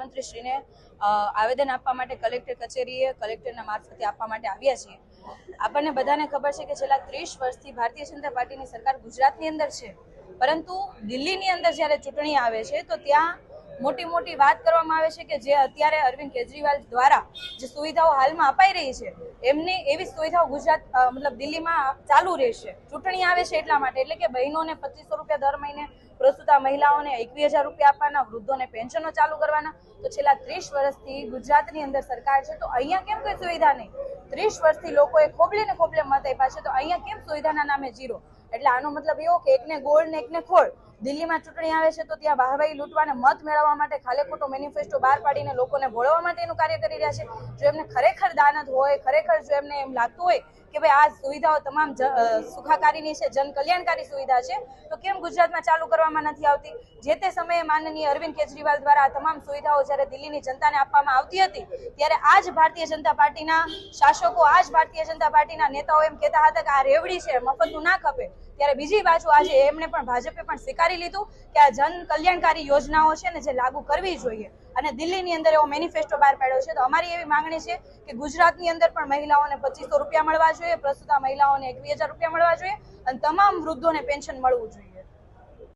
મુખ્યમંત્રીશ્રીને આવેદન આપવા માટે કલેક્ટર કચેરીએ કલેક્ટરના મારફતે આપવા માટે આવ્યા છીએ. આપણને બધાને ખબર છે કે છેલ્લા ત્રીસ વર્ષથી ભારતીય જનતા પાર્ટીની સરકાર ગુજરાતની અંદર છે. પરંતુ દિલ્હીની અંદર જ્યારે ચૂંટણી આવે છે, તો ત્યાં મોટી મોટી વાત કરવામાં આવે છે કે જે અત્યારે અરવિંદ કેજરીવાલ દ્વારા જે સુવિધાઓ હાલમાં અપાઈ રહી છે એમની એવી સુવિધાઓ ગુજરાત મતલબ દિલ્હીમાં ચાલુ રહેશે. ચૂંટણી આવે છે એટલા માટે, એટલે કે બહેનોને પચીસો રૂપિયા દર મહિને પ્રસ્તુતા મહિલાઓને એકવીસ હજાર રૂપિયા આપવાના, વૃદ્ધોને પેન્શનો ચાલુ કરવાના. તો છેલ્લા ત્રીસ વર્ષથી ગુજરાતની અંદર સરકાર છે, તો અહીંયા કેમ કોઈ સુવિધા નહીં? ત્રીસ વર્ષથી લોકોએ ખોબલે ને ખોબલે મત આપ્યા છે, તો અહીંયા કેમ સુવિધાના નામે જીરો? એટલે આનો મતલબ એવો કે એકને ગોળ ને એકને ખોળ. દિલ્હીમાં ચૂંટણી આવે છે તો ત્યાં વાહવાઈ લૂંટવાને મત મેળવવા માટે ખાલે ખોટો મેનિફેસ્ટો બહાર પાડીને લોકોને ભોળવવા માટેનું કાર્ય કરી રહ્યા છે. જો એમને ખરેખર દાનત હોય, ખરેખર જો એમને એમ લાગતું હોય કે ભાઈ આ સુવિધાઓ તમામ સુખાકારીની છે, જનકલ્યાણકારી સુવિધા છે, તો કેમ ગુજરાતમાં ચાલુ કરવામાં નથી આવતી? જે તે સમયે માનનીય અરવિંદ કેજરીવાલ દ્વારા આ તમામ સુવિધાઓ જ્યારે દિલ્હીની જનતાને આપવામાં આવતી હતી, ત્યારે આ જ ભારતીય જનતા પાર્ટીના શાસકો આ જ ભારતીય જનતા પાર્ટીના નેતાઓ એમ કહેતા હતા કે આ રેવડી છે, મફતનું ના ખપે. ત્યારે બીજી બાજુ આજે એમણે પણ ભાજપે પણ સ્વીકારી લીધું કે આ જન કલ્યાણકારી યોજનાઓ છે ને જે લાગુ કરવી જોઈએ. અને દિલ્હીની અંદર એવો મેનિફેસ્ટો બહાર પાડ્યો છે. તો અમારી એવી માંગણી છે કે ગુજરાતની અંદર પણ મહિલાઓને પચીસો રૂપિયા મળવા જોઈએ. પ્રસ્તુતા મહિલાઓને એકવીસ રૂપિયા મળવા જોઈએ. અને તમામ વૃદ્ધોને પેન્શન મળવું જોઈએ.